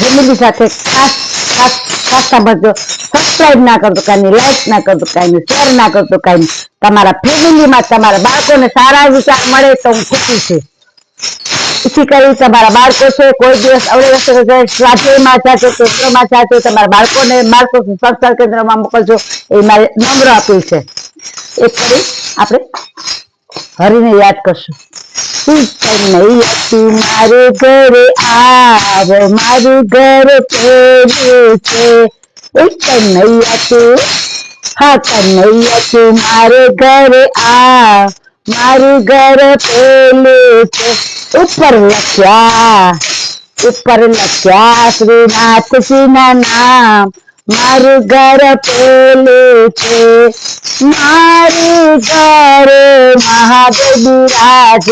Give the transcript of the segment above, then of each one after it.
Family સાથે ખાસ ખાસ ખાસ સાંભળજો. સબસ્ક્રાઇબ ના કરતો કાંઈ લાઈક ના કરતો કાંઈ શેર ના કરતો કાંઈ તમારા ફેમિલીમાં તમારા બાળકોને સારા વિચાર મળે તો હું ખુશી છું. इसी કરી તમારા બાળકો છે, કોઈ દિવસ જાય સ્વાધ્યાયમાં જાજો કેન્દ્રમાં જાજો, તમારા બાળકોને બાળકો સંસ્કાર કેન્દ્રમાં મોકલજો, એ મારી નમ્ર અપીલ છે. એ કરી આપણે હરીને યાદ કરશું. કનૈયા મારે ઘરે આવ મારું ઘર પેલું છે એ કનૈયા તું હા કનૈયા તું મારે ઘરે આવ મારું ઘર પેલું છે ઉપર લખ્યા ઉપર લખ્યા શ્રીનાથજીના નામ મારું ઘર પેલું છે મારું ઘર મહાદેવ બિરાજ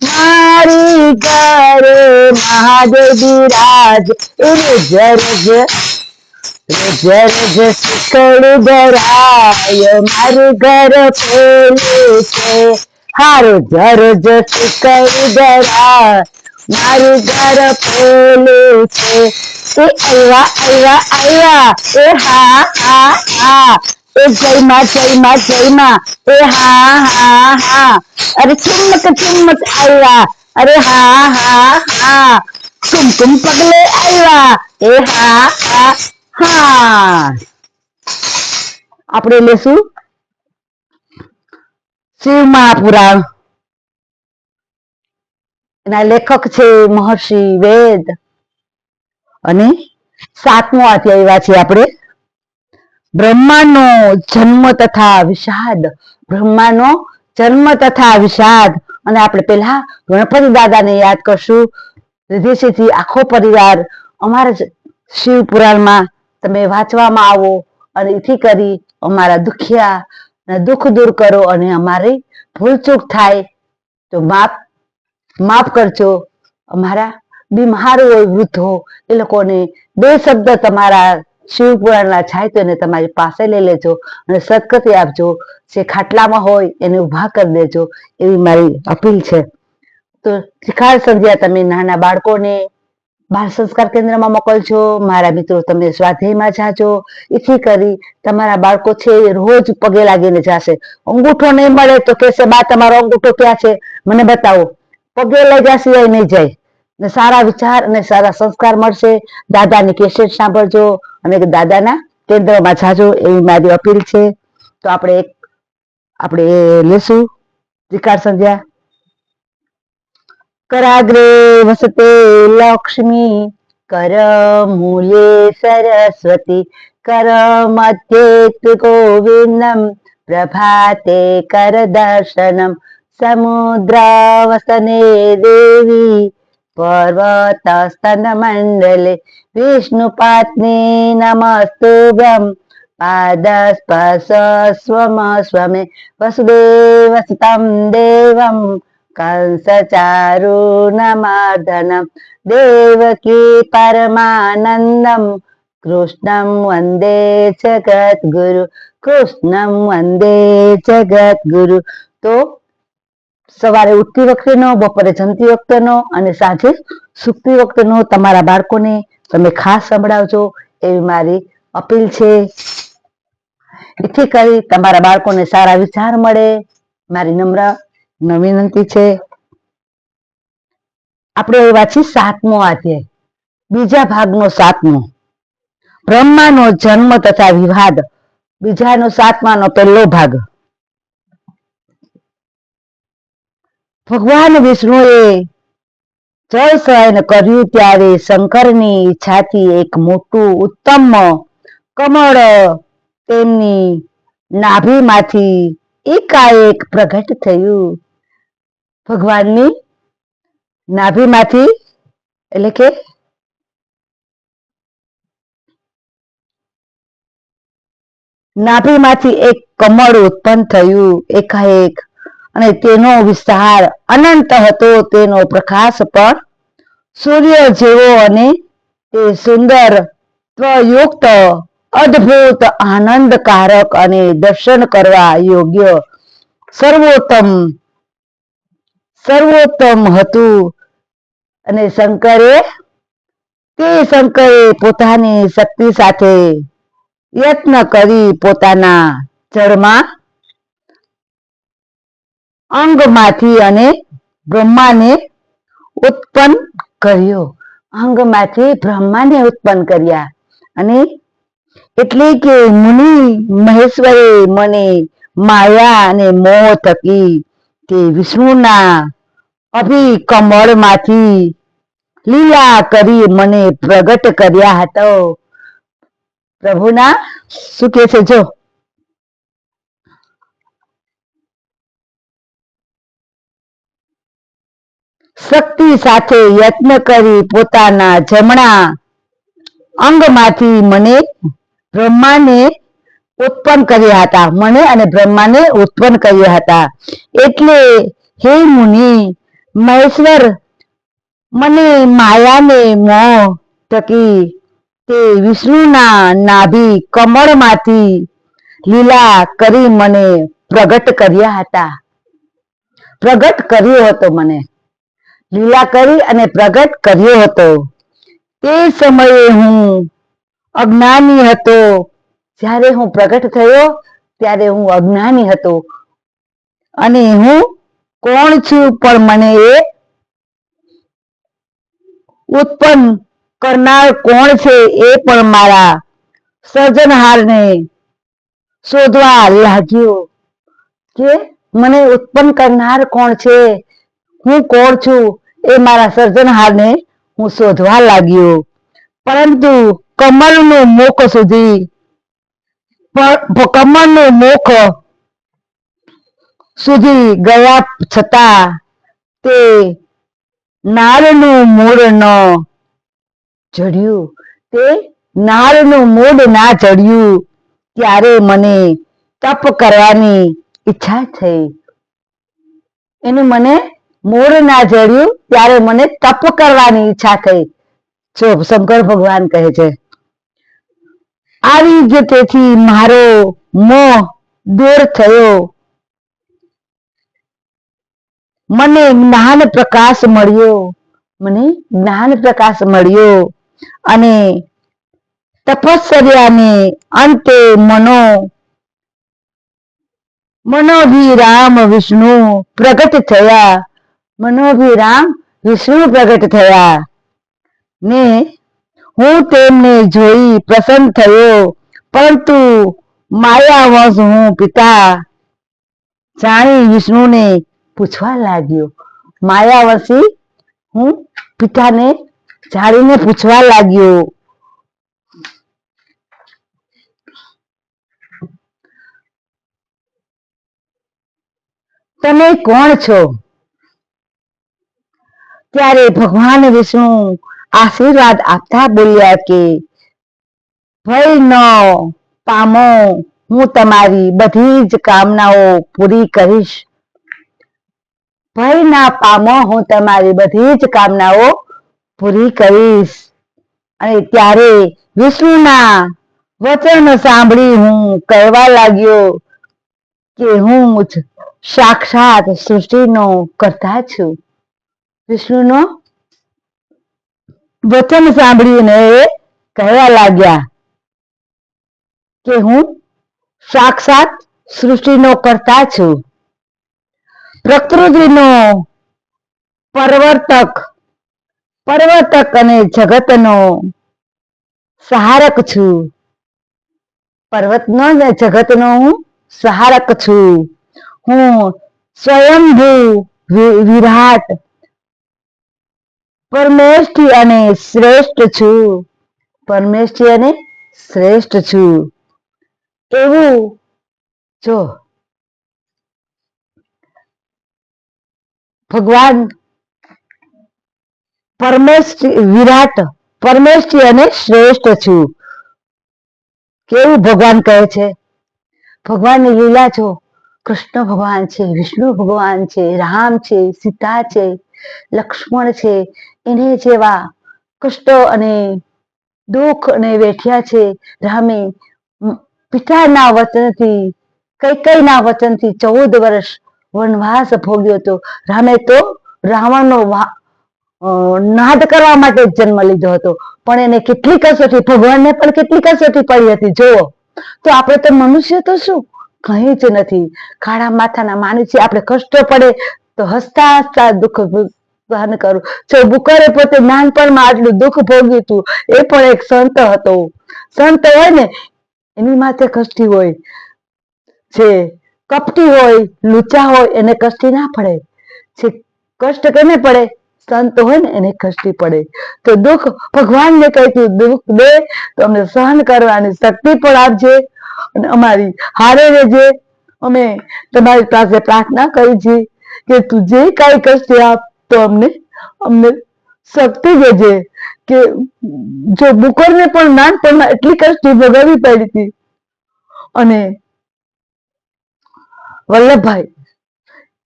મારી ઘરે મહાદેવ બિરાજ રજ રજ રજ રજ શીકળ ધરાય મારું ઘર પેલું છે હારું જર જ શીકળ ધરાય મારું ઘર પેલું છે એ આવ્યા આવ્યા આવ્યા એ હા હા હા એ જયમાં જયમાં જયમાં. એ હા હા હા. અરે ચુમ્મક ચુમ્મક આવ્યા. અરે હા હા હા. કુમકુમ પગલે આવ્યા. એ હા હા હા. આપણે લેશું શિવ મહાપુરાણ એના લેખક છે મહર્ષિ વેદ. અને સાતમો અધ્યાય છે આપણે. બ્રહ્માનો જન્મ તથા વિષાદ. બ્રહ્માનો જન્મ તથા વિષાદ. અને આપણે પેલા ગણપતિ દાદાને યાદ કરશું. વિદેશીથી આખો પરિવાર અમારા શિવ પુરાણમાં તમે વાંચવામાં આવો અને એથી કરી અમારા દુખિયા દુઃખ દૂર કરો અને અમારી ભૂલચૂક થાય. તો માફ માફ કરજો. અમારા બીમાર હોય વૃદ્ધો, એ લોકોને બે શબ્દ તમારા શિવ પુરાણના સાહિત્યને તમારી પાસે લઈ લેજો અને સદગતિ આપજો. જે ખાટલામાં હોય એને ઊભા કરી દેજો એવી મારી અપીલ છે. તો શિખાર સંધ્યા તમે નાના બાળકોને બાળ સંસ્કાર કેન્દ્રમાં મોકલજો. મારા મિત્રો તમે સ્વાધ્યાયમાં જાજો. એથી કરી તમારા બાળકો છે રોજ પગે લાગીને જશે. અંગૂઠો નહીં મળે તો કહેશે, બા, તમારો અંગૂઠો ક્યાં છે? મને બતાવો. પગે લઈ જશે નહીં જાય. ને સારા વિચાર અને સારા સંસ્કાર મળશે. દાદાની કેસેટ સાંભળજો. અને દાદાના કેન્દ્રમાં જાજો, એવી મારી અપીલ છે. તો આપણે એક, આપણે લેશું. વિકાર સંધ્યા. કરાગ્રે વસતે લક્ષ્મી કર મૂલે સરસ્વતી કર મધ્યે ગોવિંદમ, પ્રભાતે કર દર્શનમ, સમુદ્રાવસને દેવી पर्वतस्तनमण्डले विष्णुपात्नी नमस्तुभ्यं। पादस्पर्शस्वमस्वमे वसुदेवसुतं देवं। कंसचारुणमार्दनं देवकी परमानन्दं। कृष्णं वन्दे जगद्गुरु कृष्णं वन्दे जगद्गुरु। तो સવારે ઉઠતી વખતેનો, બપોરે જમતી વખતેનો અને સાંજે સૂકતી વખતેનો તમારા બાળકોને તમે ખાસ સંભળાવજો. એવી મારી અપીલ છે. એથી કરી તમારા બાળકોને સારા વિચાર મળે. મારી નમ્ર વિનંતી છે. આપણે એ વાંચી સાતમો અધ્યાય. બીજા ભાગનો સાતમો. બ્રહ્માનો જન્મ તથા વિવાદ. બીજાનો સાતમાનો પહેલો ભાગ. ભગવાન વિષ્ણુએ જળ શયન કર્યું ત્યારે શંકરની ઈચ્છાથી એક મોટું, ઉત્તમ કમળ તેમની નાભીમાંથી એકાએક પ્રગટ થયું. ભગવાનની નાભીમાંથી, એટલે કે નાભીમાંથી એક કમળ ઉત્પન્ન થયું, એકાએક અને તેનો વિસ્તાર અનંત હતો તેનો પ્રકાશ પણ સૂર્ય જેવો અને તે સુંદર, ત્વયુક્ત, અદ્ભુત, આનંદકારક અને દર્શન કરવા યોગ્ય સર્વોત્તમ સર્વોત્તમ હતું. અને શંકરે તે શંકરે પોતાની શક્તિ સાથે યત્ન કરી પોતાના જળમાં અંગમાંથી અને બ્રહ્માને ઉત્પન્ન કર્યો. અંગમાંથી બ્રહ્માને ઉત્પન્ન કર્યા. અને એટલે કે મુનિ મહેશ્વરે મને માયા અને મોહ થકી તે વિષ્ણુના અભિકમળમાંથી લીલા કરી મને પ્રગટ કર્યા હતો. પ્રભુના શું કે છે જો? શક્તિ સાથે યત્ન કરી પોતાના જમણા અંગમાંથી મને બ્રહ્માને ઉત્પન્ન કર્યા હતા. મને અને બ્રહ્માને ઉત્પન્ન કર્યા હતા. એટલે હે મુનિ, મહેશ્વર, મને માયાને મોહ થકી તે વિષ્ણુના નાભી કમળમાંથી લીલા કરી મને પ્રગટ કર્યા હતા. પ્રગટ કર્યો હતો મને. લીલા કરી અને પ્રગટ કર્યો હતો. તે સમયે હું અજ્ઞાની હતો. જ્યારે હું પ્રગટ થયો, ત્યારે હું અજ્ઞાની હતો. અને હું કોણ છું પણ મને એ ઉત્પન્ન કરનાર કોણ છે એ પણ મારા સર્જનહારને શોધવા લાગ્યો કે મને ઉત્પન્ન કરનાર કોણ છે? હું કોણ છું? એ મારા સર્જનહારને હું શોધવા લાગ્યો. પરંતુ કમળનું મોખ સુધી કમળનું મોખ સુધી ગયા છતાં તે નાળનું મૂળ ન જડ્યું. તે નાળનું મૂળ ના જડ્યું. ત્યારે મને તપ કરવાની ઈચ્છા થઈ. એનું મને મૂળ ના જડ્યું ત્યારે મને તપ કરવાની ઈચ્છા થઈ. જો શંકર ભગવાન કહે છે, આવી જ તેથી મારો મોહ દૂર થયો. મને જ્ઞાન પ્રકાશ મળ્યો. મને જ્ઞાન પ્રકાશ મળ્યો અને તપસ્યાને અંતે મનો મનોભિરામ વિષ્ણુ પ્રગટ થયા. મનોભિરામ વિષ્ણુ પ્રગટ થયા. ને હું તેમને જોઈ પ્રસન્ન થયો, પરંતુ માયાવશ હું પિતા. જાણી વિષ્ણુને પૂછવા લાગ્યો માયાવશી હું પિતાને જાણીને પૂછવા લાગ્યો. તમે કોણ છો? ત્યારે ભગવાન વિષ્ણુ આશીર્વાદ આપતા બોલ્યા કે, ભય ન, પામો, હું તમારી બધી જ કામનાઓ પૂરી કરીશ. ભય ના, પામો, હું તમારી બધી જ કામનાઓ પૂરી કરીશ. અને ત્યારે વિષ્ણુના વચન સાંભળી હું કહેવા લાગ્યો કે હું જ સાક્ષાત સૃષ્ટિનો કરતા છું. વિષ્ણુનો વચન સાંભળીને એ કહેવા લાગ્યા કે હું સાક્ષાત સૃષ્ટિનો કરતા છું. પ્રકૃતિનો પરવર્તક પરવર્તક અને જગતનો સહારક છું. પર્વતનો ને જગતનો હું સહારક છું. હું સ્વયંભૂ વિરાટ પરમેષ્ઠી અને શ્રેષ્ઠ છું. પરમેષ્ઠી અને શ્રેષ્ઠ છું. એવું જો. ભગવાન પરમેષ્ઠી વિરાટ, પરમેષ્ઠી અને શ્રેષ્ઠ છું. કેવું ભગવાન કહે છે? ભગવાનની લીલા જો કૃષ્ણ ભગવાન છે, વિષ્ણુ ભગવાન છે, રામ છે, સીતા છે, લક્ષ્મણ છે એને જેવા કષ્ટો અને દુઃખ અને વેઠ્યા છે, રામે પિતાના વચનથી કઈ કઈ ના વચનથી ચૌદ વર્ષ વનવાસ ભોગ્યો હતો. રામે તો રાવણનો નાદ કરવા માટે જન્મ લીધો હતો. પણ એને કેટલી કસોટી, ભગવાનને પણ કેટલી કસોટી પડી હતી, જુઓ. તો આપણે તો મનુષ્ય તો શું? કઈ જ નથી. કાળા માથાના માની છે આપણે કષ્ટ પડે તો હસતા હસતા દુઃખ સહન કરું જો બુકરે પોતે નાનપણમાં આટલું દુઃખ ભોગ્યું હતું એ પણ એક સંત હતો. સંત હોય ને, એની માથે કષ્ટી હોય. જે કપટી હોય, લુચા હોય, એને કષ્ટી ના પડે. જે કષ્ટ કેને પડે, સંત હોય ને, એને કષ્ટી પડે. તો દુઃખ ભગવાનને કહી તું દુઃખ દે તો અમને સહન કરવાની શક્તિ પણ આપજે. અને અમારી હારે રહેજે. અમે તમારી પાસે પ્રાર્થના કરી છે કે તું જે કાંઈ કષ્ટી આપ તો અમને અમને શક્તિ દેજે કે જો બુકરને પણ નાનપણમાં એટલી કષ્ટી ભોગવવી પડી હતી. અને વલ્લભભાઈ,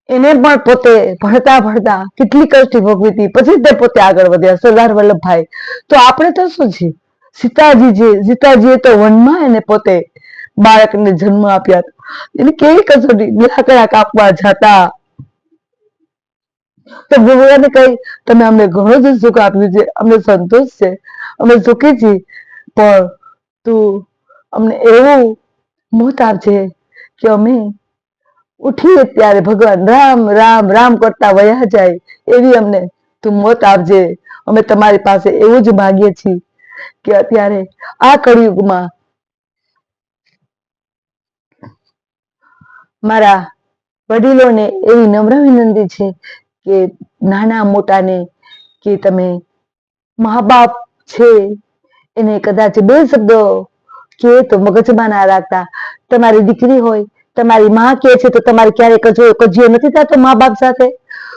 એને પણ પોતે ભણતા ભણતા કેટલી કષ્ટી ભોગવી હતી. પછી તે પોતે આગળ વધ્યા, સરદાર વલ્લભભાઈ. તો આપણે તો શું છે સીતાજી જે સીતાજીએ તો વનમાં એને પોતે બાળકને જન્મ આપ્યા એને કેવી કસોટી? લાકડા કાપવા જતા. તો ભગવાને કહી, તમે અમને ઘણો જ સુખ આપ્યું છે, અમને સંતોષ છે, અમે સુખી છીએ, પણ તું અમને એવું મોત આપજે કે અમે ઉઠીએ ત્યારે ભગવાન રામ રામ રામ કરતા વયા જાય, એવી અમને તું મોત આપજે. અમે તમારી પાસે એવું જ માગીએ છીએ કે અત્યારે આ કળિયુગમાં મારા વડીલોને એવી નમ્ર વિનંતી છે કે નાના મોટાને કે તમે મા બાપ છે, એને કદાચ બે શબ્દો કે તો મગજમાં ના રાખતા. તમારી દીકરી હોય, તમારી માં કે છે, તો તમારે ક્યારે કજો કજિયો નથી થતો મા બાપ સાથે?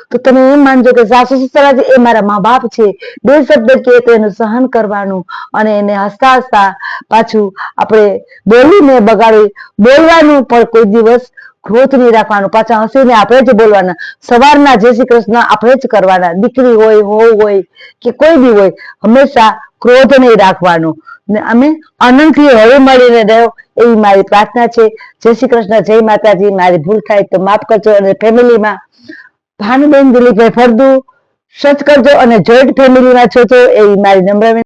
તો તમે એમ માનજો કે સાસુ સસરા છે એ મારા મા બાપ છે. બે શબ્દ કે તો એનું સહન કરવાનું અને એને હસતા હસતા પાછું આપણે બોલીને બગાડી. બોલવાનું પણ કોઈ દિવસ ક્રોધ નહીં રાખવાનો, પાછા હસીને આપણે જ બોલવાના. સવારના જય શ્રી કૃષ્ણ, આપણે જ કરવાના. દીકરી હોય હોવ હોય, કે કોઈ બી હોય, હંમેશા ક્રોધ નહીં રાખવાનો. ને અમે આનંદથી હળી મળીને રહ્યો. એવી મારી પ્રાર્થના છે. જય શ્રી કૃષ્ણ, જય માતાજી. મારી ભૂલ થાય તો માફ કરજો અને ફેમિલીમાં ભાનુબેન દિલીપભાઈ ફરદુ સચ કરજો અને જોઈન્ટ ફેમિલીમાં છો તો એવી મારી નમ્ર